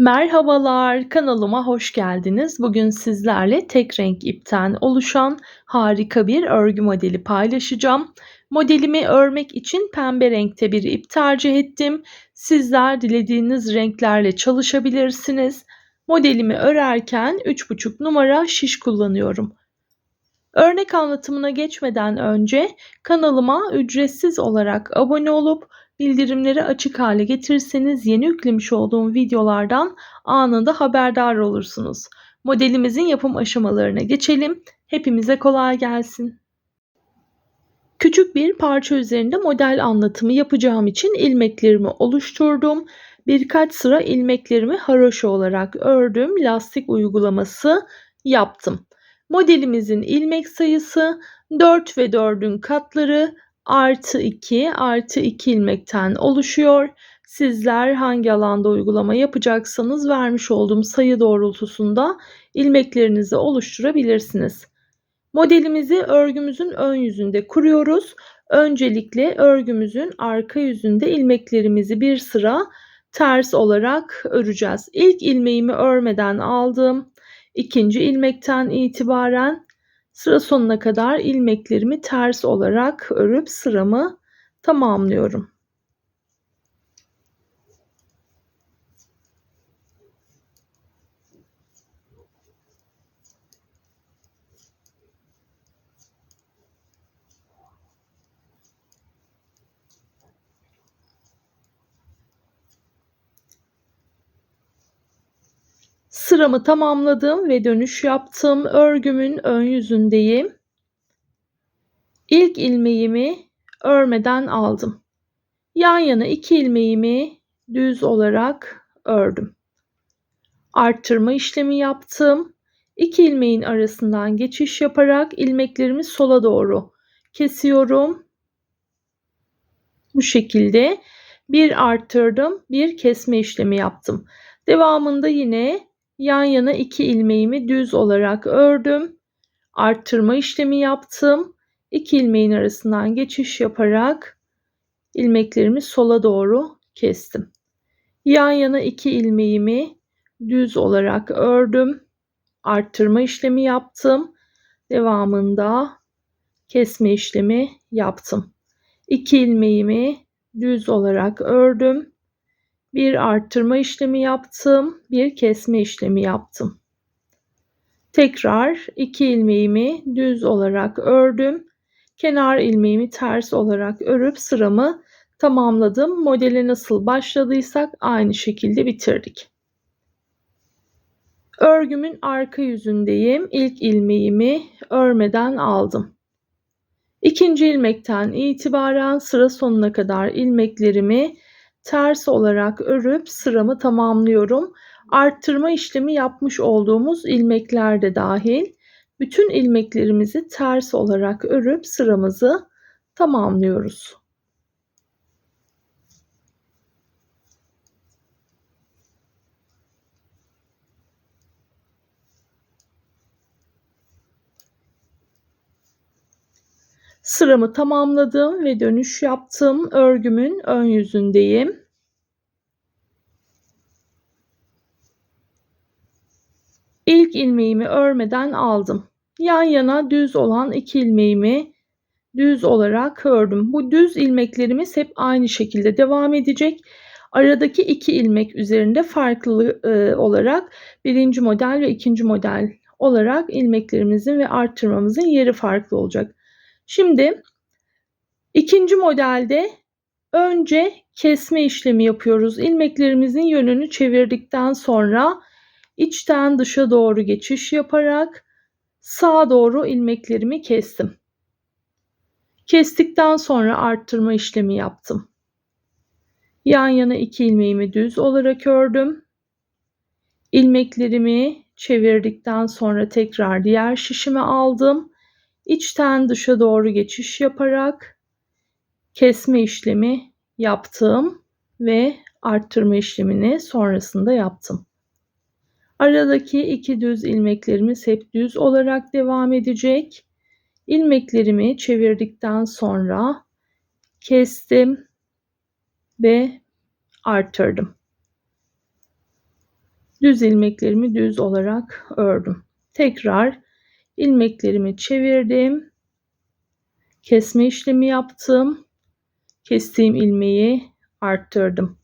Merhabalar, kanalıma hoş geldiniz. Bugün sizlerle tek renk ipten oluşan harika bir örgü modeli paylaşacağım. Modelimi örmek için pembe renkte bir ip tercih ettim. Sizler dilediğiniz renklerle çalışabilirsiniz. Modelimi örerken 3,5 numara şiş kullanıyorum. Örnek anlatımına geçmeden önce kanalıma ücretsiz olarak abone olup bildirimleri açık hale getirirseniz yeni yüklemiş olduğum videolardan anında haberdar olursunuz. Modelimizin yapım aşamalarına geçelim. Hepimize kolay gelsin. Küçük bir parça üzerinde model anlatımı yapacağım için ilmeklerimi oluşturdum. Birkaç sıra ilmeklerimi haroşa olarak ördüm. Lastik uygulaması yaptım. Modelimizin ilmek sayısı 4 ve 4'ün katları artı 2 artı 2 ilmekten oluşuyor. Sizler hangi alanda uygulama yapacaksanız vermiş olduğum sayı doğrultusunda ilmeklerinizi oluşturabilirsiniz. Modelimizi örgümüzün ön yüzünde kuruyoruz. Öncelikle örgümüzün arka yüzünde ilmeklerimizi bir sıra ters olarak öreceğiz. İlk ilmeğimi örmeden aldım. İkinci ilmekten itibaren sıra sonuna kadar ilmeklerimi ters olarak örüp sıramı tamamlıyorum. Sıramı tamamladım ve dönüş yaptım. Örgümün ön yüzündeyim. İlk ilmeğimi örmeden aldım. Yan yana iki ilmeğimi düz olarak ördüm. Arttırma işlemi yaptım. İki ilmeğin arasından geçiş yaparak ilmeklerimi sola doğru kesiyorum. Bu şekilde bir arttırdım, bir kesme işlemi yaptım. Devamında yine yan yana iki ilmeğimi düz olarak ördüm. Arttırma işlemi yaptım. İki ilmeğin arasından geçiş yaparak ilmeklerimi sola doğru kestim. Yan yana iki ilmeğimi düz olarak ördüm. Arttırma işlemi yaptım. Devamında kesme işlemi yaptım. İki ilmeğimi düz olarak ördüm bir arttırma işlemi yaptım, bir kesme işlemi yaptım. Tekrar iki ilmeğimi düz olarak ördüm. Kenar ilmeğimi ters olarak örüp sıramı tamamladım. Modele nasıl başladıysak aynı şekilde bitirdik. Örgümün arka yüzündeyim. İlk ilmeğimi örmeden aldım. İkinci ilmekten itibaren sıra sonuna kadar ilmeklerimi ters olarak örüp sıramı tamamlıyorum. Arttırma işlemi yapmış olduğumuz ilmekler de dahil bütün ilmeklerimizi ters olarak örüp sıramızı tamamlıyoruz. Sıramı tamamladım ve dönüş yaptım. Örgümün ön yüzündeyim. İlk ilmeğimi örmeden aldım. Yan yana düz olan iki ilmeğimi düz olarak ördüm. Bu düz ilmeklerimiz hep aynı şekilde devam edecek. Aradaki iki ilmek üzerinde farklı e, olarak birinci model ve ikinci model olarak ilmeklerimizin ve arttırmamızın yeri farklı olacak. Şimdi ikinci modelde önce kesme işlemi yapıyoruz. İlmeklerimizin yönünü çevirdikten sonra içten dışa doğru geçiş yaparak sağa doğru ilmeklerimi kestim. Kestikten sonra arttırma işlemi yaptım. Yan yana iki ilmeğimi düz olarak ördüm. İlmeklerimi çevirdikten sonra tekrar diğer şişime aldım içten dışa doğru geçiş yaparak kesme işlemi yaptım ve arttırma işlemini sonrasında yaptım. Aradaki iki düz ilmeklerimiz hep düz olarak devam edecek. İlmeklerimi çevirdikten sonra kestim ve arttırdım. Düz ilmeklerimi düz olarak ördüm. Tekrar ilmeklerimi çevirdim. Kesme işlemi yaptım. Kestiğim ilmeği arttırdım.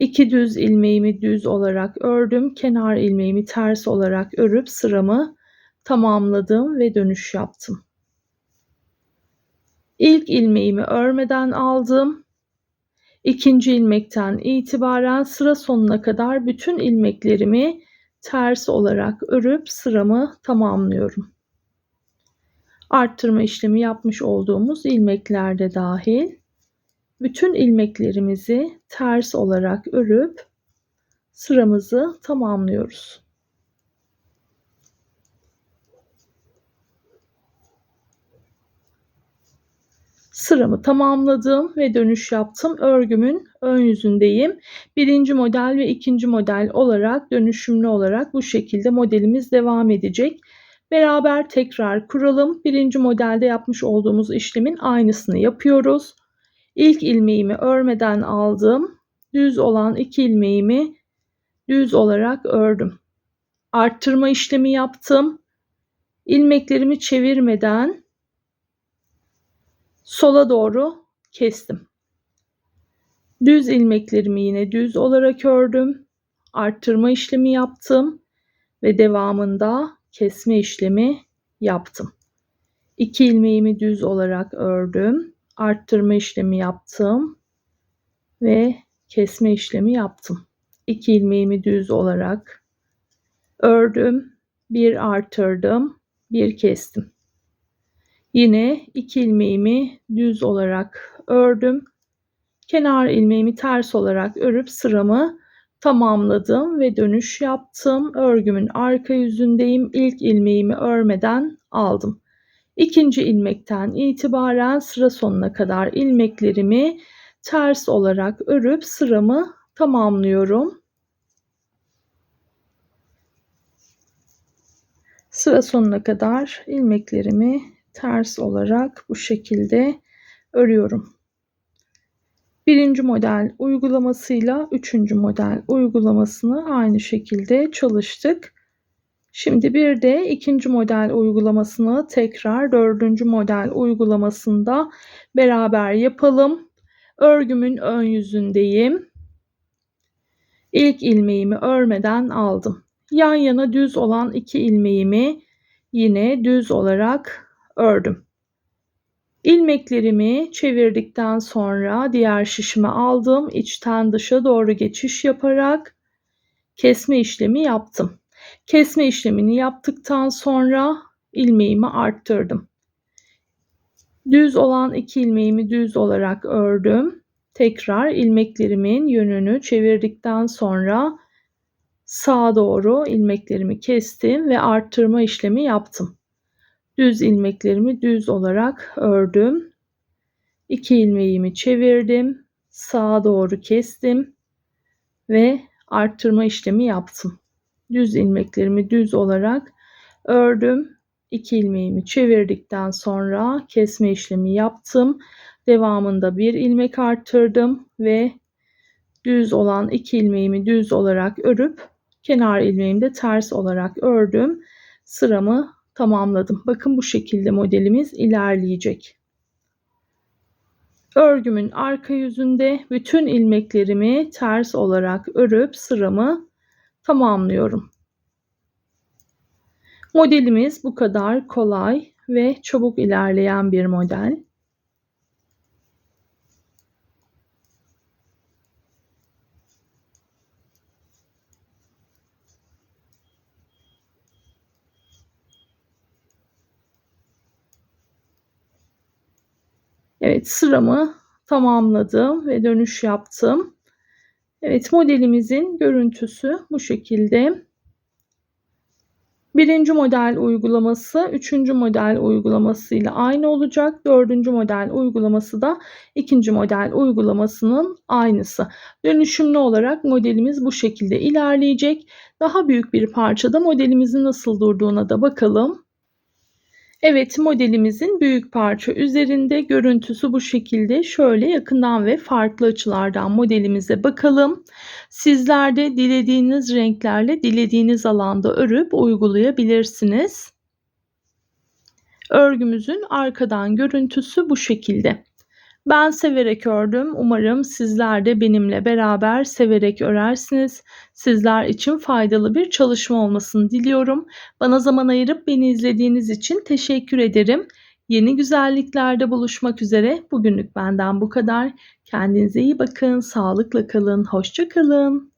İki düz ilmeğimi düz olarak ördüm. Kenar ilmeğimi ters olarak örüp sıramı tamamladım ve dönüş yaptım. İlk ilmeğimi örmeden aldım. İkinci ilmekten itibaren sıra sonuna kadar bütün ilmeklerimi ters olarak örüp sıramı tamamlıyorum. Arttırma işlemi yapmış olduğumuz ilmekler de dahil bütün ilmeklerimizi ters olarak örüp sıramızı tamamlıyoruz. Sıramı tamamladım ve dönüş yaptım. Örgümün ön yüzündeyim. Birinci model ve ikinci model olarak dönüşümlü olarak bu şekilde modelimiz devam edecek. Beraber tekrar kuralım. Birinci modelde yapmış olduğumuz işlemin aynısını yapıyoruz. İlk ilmeğimi örmeden aldım. Düz olan iki ilmeğimi düz olarak ördüm. Arttırma işlemi yaptım. İlmeklerimi çevirmeden sola doğru kestim. Düz ilmeklerimi yine düz olarak ördüm. Arttırma işlemi yaptım ve devamında kesme işlemi yaptım. İki ilmeğimi düz olarak ördüm. Arttırma işlemi yaptım ve kesme işlemi yaptım. İki ilmeğimi düz olarak ördüm. Bir artırdım, bir kestim. Yine iki ilmeğimi düz olarak ördüm. Kenar ilmeğimi ters olarak örüp sıramı tamamladım ve dönüş yaptım. Örgümün arka yüzündeyim. İlk ilmeğimi örmeden aldım. İkinci ilmekten itibaren sıra sonuna kadar ilmeklerimi ters olarak örüp sıramı tamamlıyorum. Sıra sonuna kadar ilmeklerimi ters olarak bu şekilde örüyorum. Birinci model uygulamasıyla üçüncü model uygulamasını aynı şekilde çalıştık. Şimdi bir de ikinci model uygulamasını tekrar dördüncü model uygulamasında beraber yapalım. Örgümün ön yüzündeyim. İlk ilmeğimi örmeden aldım. Yan yana düz olan iki ilmeğimi yine düz olarak ördüm. İlmeklerimi çevirdikten sonra diğer şişime aldım. İçten dışa doğru geçiş yaparak kesme işlemi yaptım. Kesme işlemini yaptıktan sonra ilmeğimi arttırdım. Düz olan iki ilmeğimi düz olarak ördüm. Tekrar ilmeklerimin yönünü çevirdikten sonra sağa doğru ilmeklerimi kestim ve arttırma işlemi yaptım. Düz ilmeklerimi düz olarak ördüm. İki ilmeğimi çevirdim. Sağa doğru kestim ve arttırma işlemi yaptım. Düz ilmeklerimi düz olarak ördüm. İki ilmeğimi çevirdikten sonra kesme işlemi yaptım. Devamında bir ilmek arttırdım ve düz olan iki ilmeğimi düz olarak örüp kenar ilmeğimi de ters olarak ördüm. Sıramı tamamladım. Bakın bu şekilde modelimiz ilerleyecek. Örgümün arka yüzünde bütün ilmeklerimi ters olarak örüp sıramı tamamlıyorum. Modelimiz bu kadar kolay ve çabuk ilerleyen bir model. Evet sıramı tamamladım ve dönüş yaptım. Evet modelimizin görüntüsü bu şekilde. Birinci model uygulaması üçüncü model uygulaması ile aynı olacak. Dördüncü model uygulaması da ikinci model uygulamasının aynısı. Dönüşümlü olarak modelimiz bu şekilde ilerleyecek. Daha büyük bir parçada modelimizin nasıl durduğuna da bakalım. Evet, modelimizin büyük parça üzerinde görüntüsü bu şekilde. Şöyle yakından ve farklı açılardan modelimize bakalım. Sizler de dilediğiniz renklerle dilediğiniz alanda örüp uygulayabilirsiniz. Örgümüzün arkadan görüntüsü bu şekilde. Ben severek ördüm. Umarım sizler de benimle beraber severek örersiniz. Sizler için faydalı bir çalışma olmasını diliyorum. Bana zaman ayırıp beni izlediğiniz için teşekkür ederim. Yeni güzelliklerde buluşmak üzere. Bugünlük benden bu kadar. Kendinize iyi bakın, sağlıkla kalın, hoşça kalın.